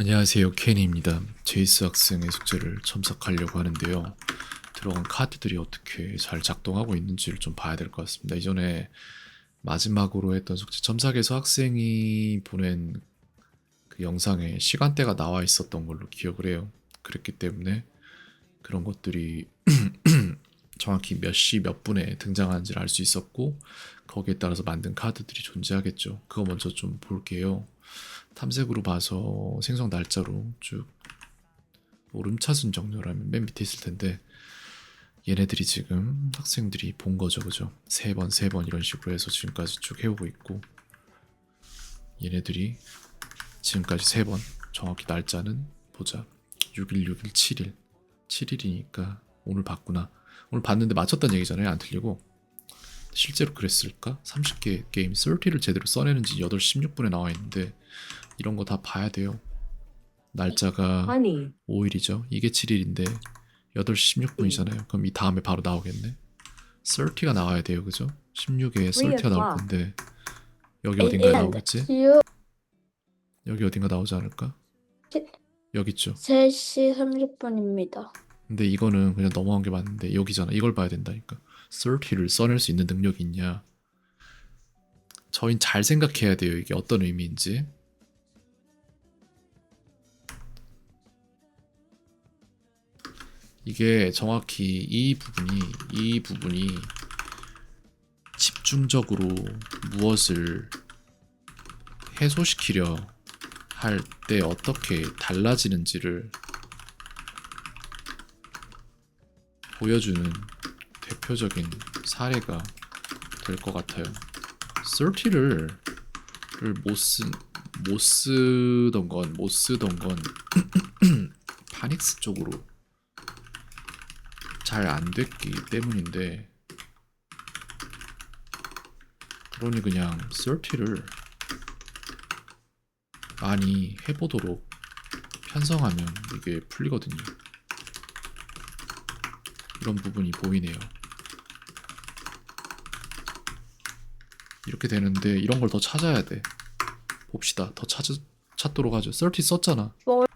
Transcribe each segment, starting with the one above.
안녕하세요. 켄입니다. 제이스 학생의 숙제를 첨삭하려고 하는데요. 들어간 카드들이 어떻게 잘 작동하고 있는지를 좀 봐야 될 것 같습니다. 이전에 마지막으로 했던 숙제 첨삭에서 학생이 보낸 그 영상에 시간대가 나와 있었던 걸로 기억을 해요. 그랬기 때문에 그런 것들이 정확히 몇 시 몇 분에 등장하는지를 알 수 있었고 거기에 따라서 만든 카드들이 존재하겠죠. 그거 먼저 좀 볼게요. 탐색으로 봐서 생성 날짜로 쭉 오름차순 정렬하면 맨 밑에 있을 텐데 얘네들이 지금 학생들이 본 거죠 그죠? 세 번 세 번 이런 식으로 해서 지금까지 쭉 해오고 있고 얘네들이 지금까지 세 번 정확히 날짜는 보자. 6일 6일 7일. 7일이니까 오늘 봤구나 오늘 봤는데 맞췄다는 얘기잖아요 안 틀리고 실제로 그랬을까? 30개 게임 30를 제대로 써내는지 8시 16분에 나와 있는데 이런 거 다 봐야 돼요. 날짜가 honey, 5일이죠. 이게 7일인데 8시 16분이잖아요. 그럼 이 다음에 바로 나오겠네. 30가 나와야 돼요. 그죠? 16에 30가 나올 건데 여기 어딘가에 나오겠지? 여기 어딘가 나오지 않을까? 시- 여기 있죠. 3시 30분입니다. 근데 이거는 그냥 넘어간 게 맞는데 여기잖아. 이걸 봐야 된다니까. 30를 써낼 수 있는 능력이 있냐? 저흰 잘 생각해야 돼요. 이게 어떤 의미인지. 이게 정확히 이 부분이 이 부분이 집중적으로 무엇을 해소시키려 할 때 어떻게 달라지는지를 보여주는 대표적인 사례가 될 것 같아요. 30를 못, 쓰, 못 쓰던 건, 못 쓰던 건, 파닉스 쪽으로 잘 안 됐기 때문인데, 그러니 그냥 30를 많이 해보도록 편성하면 이게 풀리거든요. 이런 부분이 보이네요. 이렇게 되는데 이런 걸 더 찾아야 돼. 봅시다. 더 찾, 찾도록 하죠. 30 썼잖아. 뭘?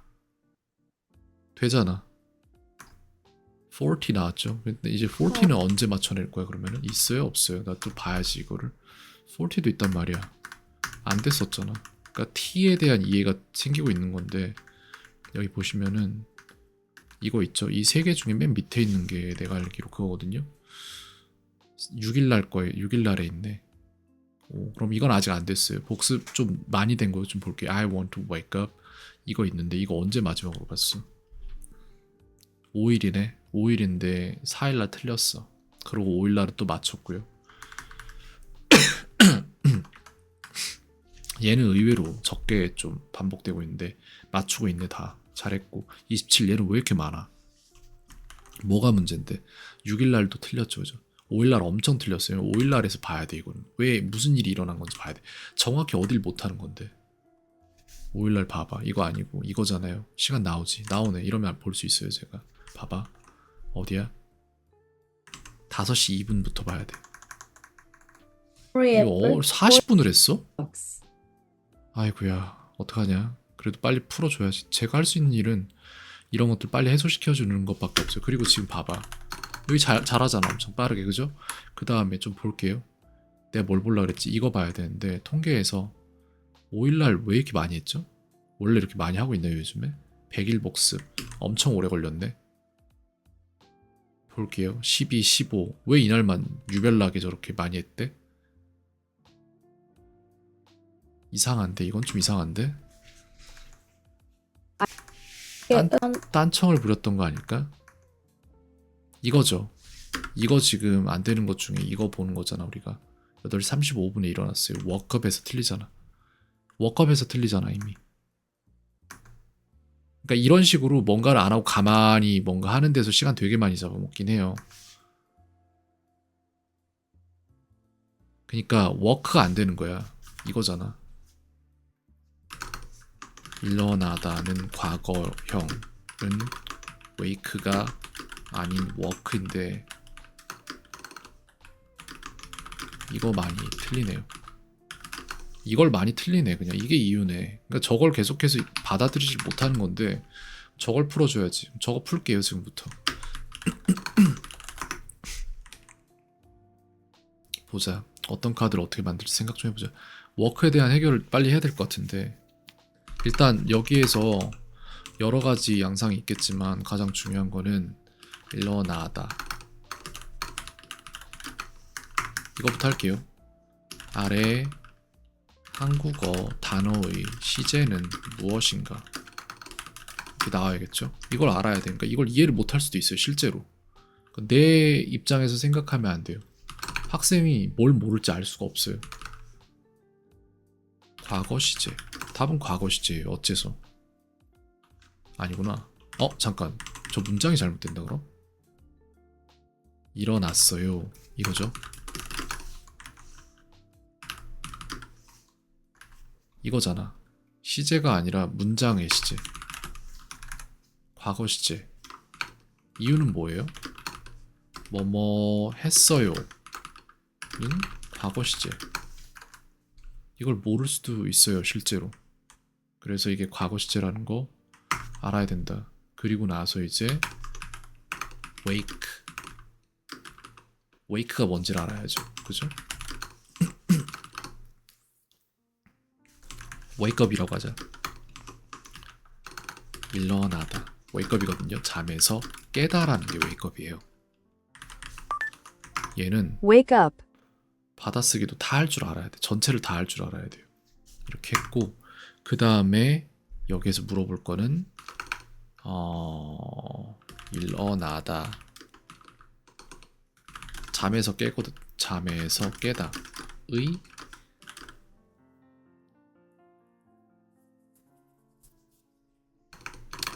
되잖아. 40 나왔죠. 근데 이제 40는 언제 맞춰낼 거야 그러면은? 있어요 없어요? 나 또 봐야지 이거를. 40도 있단 말이야. 안 됐었잖아. 그러니까 T에 대한 이해가 생기고 있는 건데 여기 보시면은 이거 있죠. 이 세 개 중에 맨 밑에 있는 게 내가 알기로 그거거든요. 6일 날 거에 6일 날에 있네. 오, 그럼 이건 아직 안 됐어요. 복습 좀 많이 된 거 좀 볼게요. I want to wake up 이거 있는데 이거 언제 마지막으로 봤어? 5일이네. 5일인데 4일 날 틀렸어. 그리고 5일 날은 또 맞췄고요. 얘는 의외로 적게 좀 반복되고 있는데 맞추고 있네 다 잘했고 27 얘는 왜 이렇게 많아? 뭐가 문제인데? 6일날도 틀렸죠 그죠? 5일날 엄청 틀렸어요. 5일날에서 봐야 돼 이거는. 왜 무슨 일이 일어난 건지 봐야 돼. 정확히 어딜 못하는 건데? 5일날 봐봐. 이거 아니고 이거잖아요. 시간 나오지. 나오네. 이러면 볼 수 있어요 제가. 봐봐. 어디야? 5시 2분부터 봐야 돼. 이거 어, 40분을 했어? box, 아이고야. 어떡하냐 그래도 빨리 풀어줘야지. 제가 할 수 있는 일은 이런 것들 빨리 해소시켜주는 것밖에 없어요. 그리고 지금 봐봐. 여기 잘, 잘하잖아. 엄청 빠르게. 그죠? 그 다음에 좀 볼게요. 내가 뭘 볼라 그랬지? 이거 봐야 되는데 통계에서 5일날 왜 이렇게 많이 했죠? 원래 이렇게 많이 하고 있나요 요즘에? 100일 복습 엄청 오래 걸렸네. 볼게요. 12, 15 왜 이날만 유별나게 저렇게 많이 했대? 이상한데? 이건 좀 이상한데? 딴- 딴청을 부렸던 거 아닐까? 이거죠. 이거 지금 안 되는 것 중에 이거 보는 거잖아 우리가 8시 35분에 일어났어요. 워크업에서 틀리잖아. 워크업에서 틀리잖아 이미. 그러니까 이런 식으로 뭔가를 안 하고 가만히 뭔가 하는 데서 시간 되게 많이 잡아먹긴 해요. 그러니까 워크가 안 되는 거야. 이거잖아. 일어나다는 과거형은 웨이크가 아닌 워크인데 이거 많이 틀리네요. 이걸 많이 틀리네 그냥. 이게 이유네. 그러니까 저걸 계속해서 받아들이지 못하는 건데 저걸 풀어줘야지. 저거 풀게요 지금부터. 보자. 어떤 카드를 어떻게 만들지 생각 좀 해보자. 워크에 대한 해결을 빨리 해야 될 것 같은데 일단 여기에서 여러 가지 양상이 있겠지만 가장 중요한 거는 일어나다. 이거부터 할게요. 아래 한국어 단어의 시제는 무엇인가? 이렇게 나와야겠죠? 이걸 알아야 되니까 이걸 이해를 못할 수도 있어요 실제로. 내 입장에서 생각하면 안 돼요. 학생이 뭘 모를지 알 수가 없어요. 과거 시제 답은 과거 시제예요 어째서? 아니구나. 어 잠깐. 저 문장이 잘못된다 그럼? 일어났어요. 이거죠? 이거잖아. 시제가 아니라 문장의 시제. 과거 시제. 이유는 뭐예요? 뭐뭐 했어요는 과거 시제. 이걸 모를 수도 있어요 실제로 그래서 이게 과거 시제라는 거 알아야 된다 그리고 나서 이제 wake wake가 뭔지를 알아야죠 그죠? wakeup이라고 하자 일어나다 wakeup이거든요 잠에서 깨다라는 게 wakeup이에요 얘는 Wake up. 받아쓰기도 다 할 줄 알아야 돼. 전체를 다 할 줄 알아야 돼요. 이렇게 했고 그 다음에 여기에서 물어볼 거는 어 일어나다 잠에서 깨거든 잠에서 깨다 의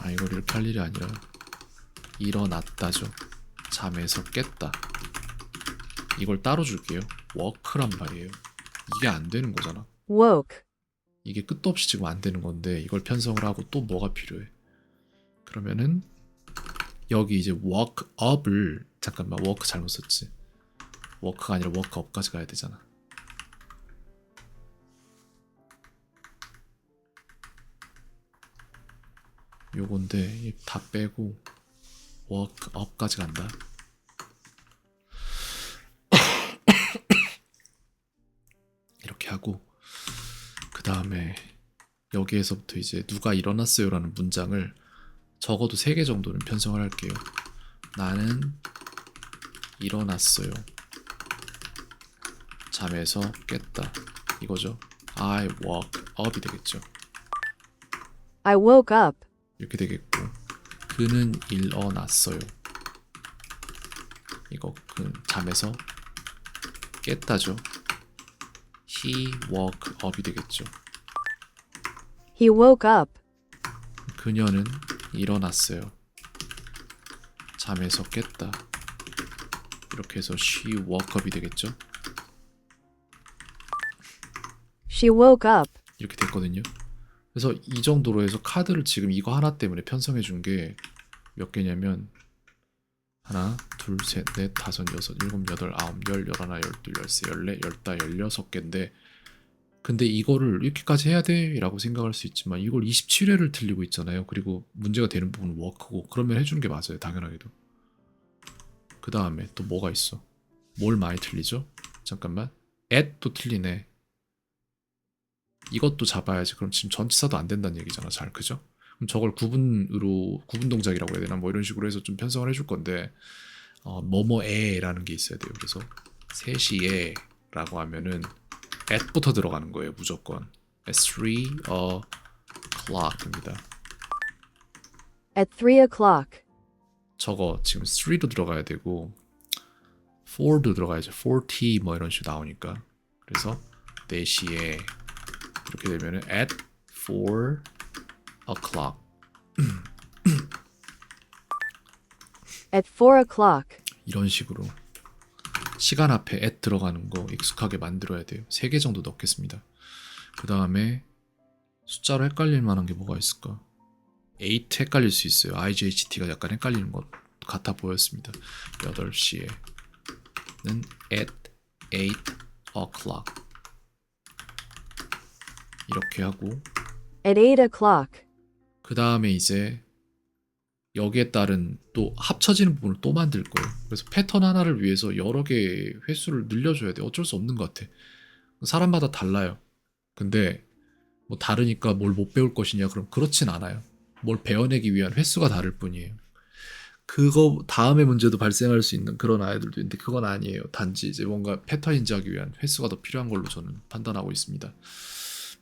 아 이걸 이렇게 할 일이 아니라 일어났다죠 잠에서 깼다 이걸 따로 줄게요. 워크란 말이에요. 이게 안 되는 거잖아. Woke. 이게 끝도 없이 지금 안 되는 건데 이걸 편성을 하고 또 뭐가 필요해? 그러면은 여기 이제 up을 잠깐만 work 잘못 썼지. work가 아니라 up까지 가야 되잖아. 요건데 이다 빼고 up까지 간다. 다음에 여기에서부터 이제 누가 일어났어요라는 문장을 적어도 3개 정도는 편성을 할게요. 나는 일어났어요. 잠에서 깼다. 이거죠. I woke up이 되겠죠. I woke up. 이렇게 되겠고 그는 일어났어요. 이거 그 잠에서 깼다죠. He woke up이 되겠죠. He woke up. 그녀는 일어났어요. 잠에서 깼다. 이렇게 해서 she woke up이 되겠죠. She woke up. 이렇게 됐거든요. 그래서 이 정도로 해서 카드를 지금 이거 하나 때문에 편성해 준 게 몇 개냐면 하나, 둘, 셋, 넷, 다섯, 여섯, 일곱, 여덟, 아홉, 열, 열하나, 열둘, 열세, 열네, 열다, 열여섯 개인데 근데 이거를 이렇게까지 해야 돼? 라고 생각할 수 있지만 이걸 27회를 틀리고 있잖아요. 그리고 문제가 되는 부분은 워크고 그러면 해주는 게 맞아요. 당연하게도. 그 다음에 또 뭐가 있어? 뭘 많이 틀리죠? 잠깐만. at도 틀리네. 이것도 잡아야지. 그럼 지금 전치사도 안 된다는 얘기잖아. 잘 그죠? 그럼 저걸 구분으로 구분 동작이라고 해야 되나 뭐 이런 식으로 해서 좀 편성을 해줄 건데 어, 뭐뭐에라는 게 있어야 돼요. 그래서 3시에라고 하면은 at부터 들어가는 거예요. 무조건 at 3 o'clock입니다. At three o'clock. 저거 지금 3도 들어가야 되고 4도 들어가야죠. 40뭐 이런 식으로 나오니까 그래서 4시에 이렇게 되면은 at 4 o'clock At four o'clock. 이런 식으로 시간 앞에 at 들어가는 거 익숙하게 만들어야 돼요. 3개 정도 넣겠습니다. 그 다음에 숫자로 헷갈릴 만한 게 뭐가 있을까? 8 헷갈릴 수 있어요. IGHT가 약간 헷갈리는 것 같아 보였습니다. 8시에는 at 8 o'clock 이렇게 하고 At 8 o'clock. 그 다음에 이제 여기에 따른 또 합쳐지는 부분을 또 만들 거예요. 그래서 패턴 하나를 위해서 여러 개의 횟수를 늘려줘야 돼. 어쩔 수 없는 것 같아. 사람마다 달라요. 근데 뭐 다르니까 뭘 못 배울 것이냐? 그럼 그렇진 않아요. 뭘 배워내기 위한 횟수가 다를 뿐이에요. 그거 다음에 문제도 발생할 수 있는 그런 아이들도 있는데 그건 아니에요. 단지 이제 뭔가 패턴 인지하기 위한 횟수가 더 필요한 걸로 저는 판단하고 있습니다.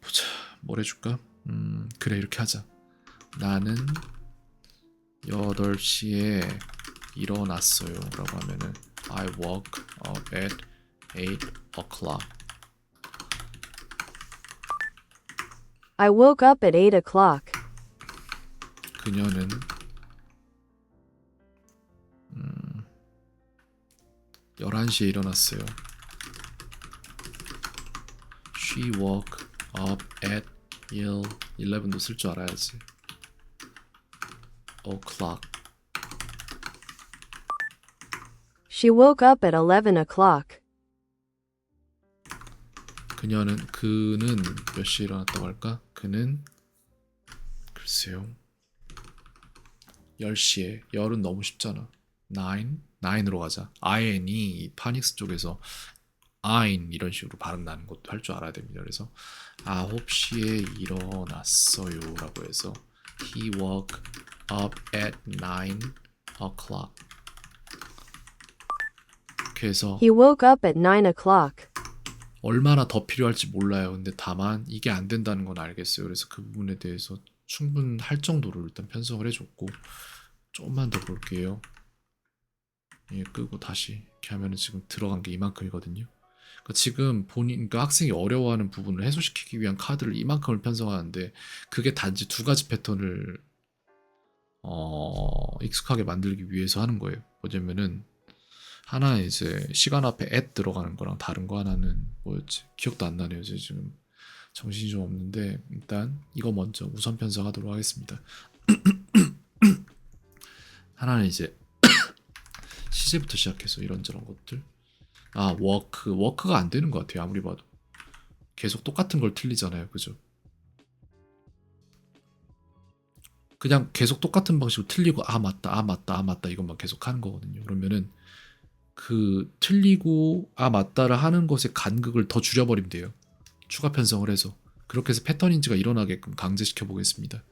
보자. 뭘 해줄까? 음, 그래 이렇게 하자. 나는 8시에 일어났어요. 라고 하면은 I woke up at 8 o'clock. I woke up at 8 o'clock. 그녀는 음, 11시에 일어났어요. She woke up at 1, 11도 쓸 줄 알아야지. O'clock. She woke up at 11 o'clock. 그녀는 그는 몇 시에 일어났다고 할까? 그는 글쎄요. 10시에 열은 너무 쉽잖아. 9? 9으로 가자. IN이 파닉스 쪽에서 아인 이런 식으로 발음 나는 것도 할 줄 알아야 됩니다. 그래서 9시에 일어났어요 라고 해서 He woke up at 9 o'clock 해서 He woke up at 9 o'clock. 얼마나 더 필요할지 몰라요. 근데 다만 이게 안 된다는 건 알겠어요. 그래서 그 부분에 대해서 충분할 정도로 일단 편성을 해줬고 조금만 더 볼게요. 예, 끄고 다시 이렇게 하면은 지금 들어간 게 이만큼이거든요. 그러니까 지금 본인, 그러니까 학생이 어려워하는 부분을 해소시키기 위한 카드를 이만큼을 편성하는데 그게 단지 두 가지 패턴을 어, 익숙하게 만들기 위해서 하는 거예요. 뭐냐면은 하나는 이제 시간 앞에 at 들어가는 거랑 다른 거 하나는 뭐였지? 기억도 안 나네요. 제 지금 정신이 좀 없는데 일단 이거 먼저 우선 편성하도록 하겠습니다. 하나는 이제 시제부터 시작해서 이런저런 것들. 아 워크 워크가 안 되는 것 같아요. 아무리 봐도 계속 똑같은 걸 틀리잖아요. 그죠? 그냥 계속 똑같은 방식으로 틀리고 아 맞다 아 맞다 아 맞다 이것만 계속 하는 거거든요. 그러면은 그 틀리고 아 맞다를 하는 것의 간극을 더 줄여버리면 돼요. 추가 편성을 해서 그렇게 해서 패턴 인지가 일어나게끔 강제시켜 보겠습니다.